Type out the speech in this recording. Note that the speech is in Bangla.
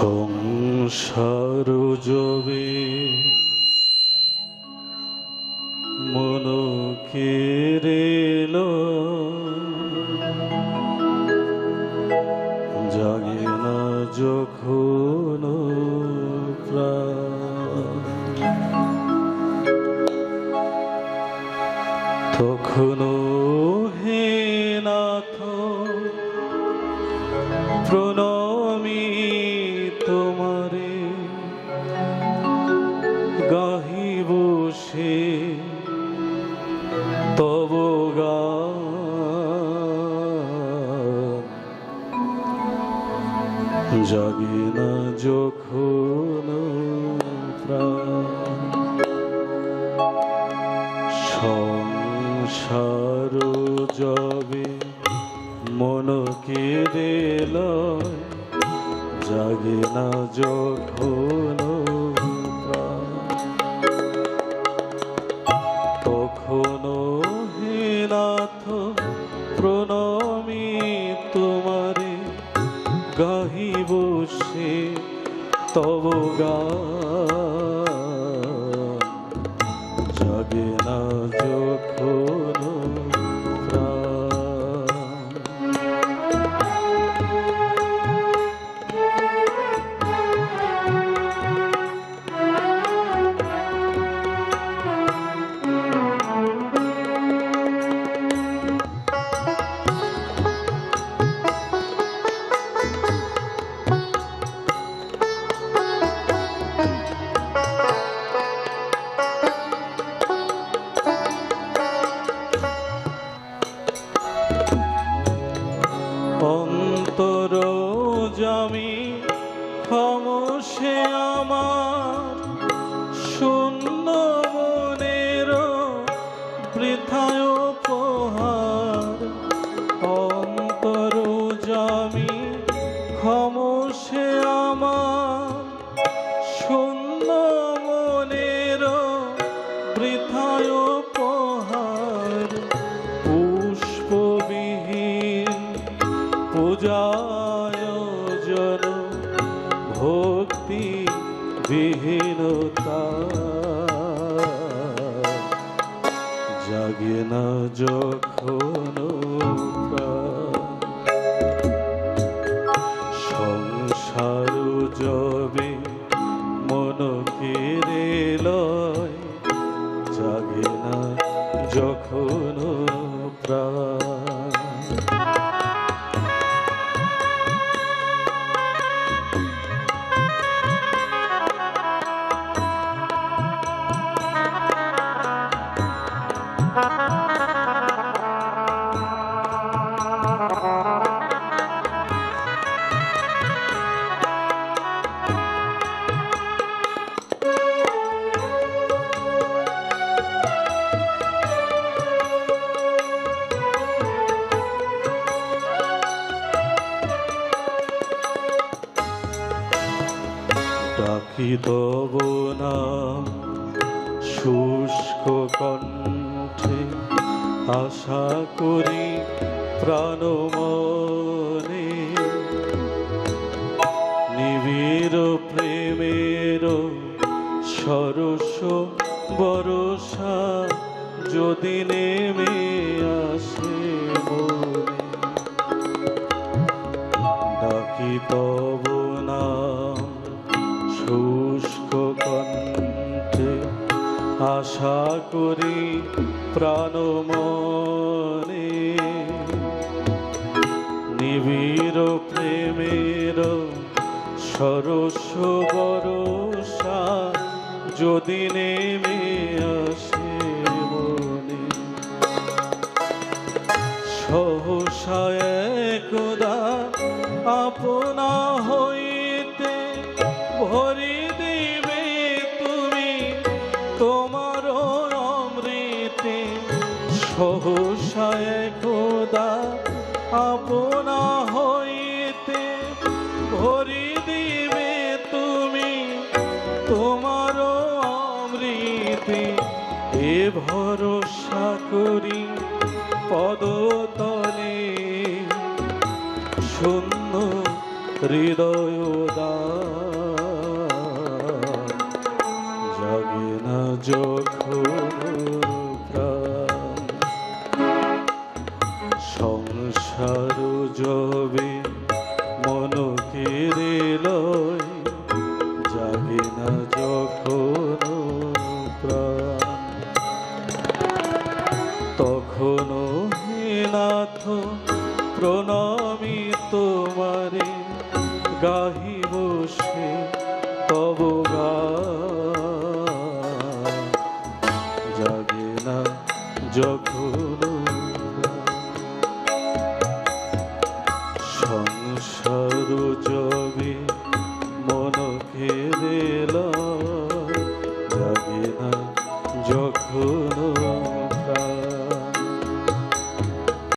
সংসার জবে মন কেড়েল। জাগে না যখন তখনও হে নাথ প্রণমী জাগে না যখন প্রাণ সংসার যাবে মন কেড়ে লয় জাগে না যখন প্রাণ। তখনও হে নাথ প্রণমী তব পূজায়োজন ভক্তি বিহীনতা জাগে না যখন ডাকি তব নাম শুষ্ক কণ্ঠে আশা করি প্রাণ মনে। নিবিড় প্রেমের সরস বরসা যদি নেমে আসে ডাকি তব নাম শুষ্ক কণ্ঠে আশা করি প্রাণ মনে। নিবিড় প্রেমের সরস বরসা যদি নেমে আসে মনে। সহসা একদা আপনা সহসা একদা আপনা হইতে ভরি দিবে তুমি তোমার অমৃতে। এ ভরসা করি পদতলে। শূন্য হৃদয় জাগে সংসার জবে মন কেড়ে লয় জাগে না যখন প্রাণ তখনও নাথ প্রণামী তোমারে গাহি বসে তব গান। জাগে না যখন সংসার